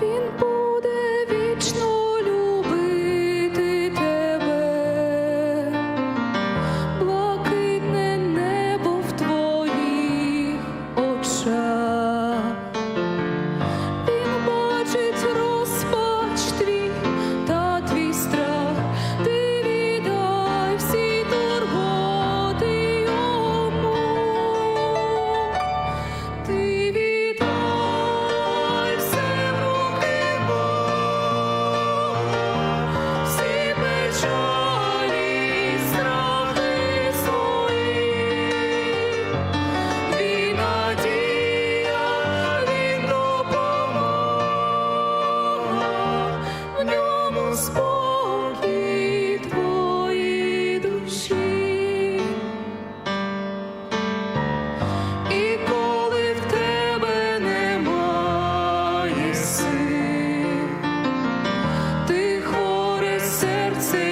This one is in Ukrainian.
been. спокій твої душі, і коли в тебе немає сил, ти хворе серце.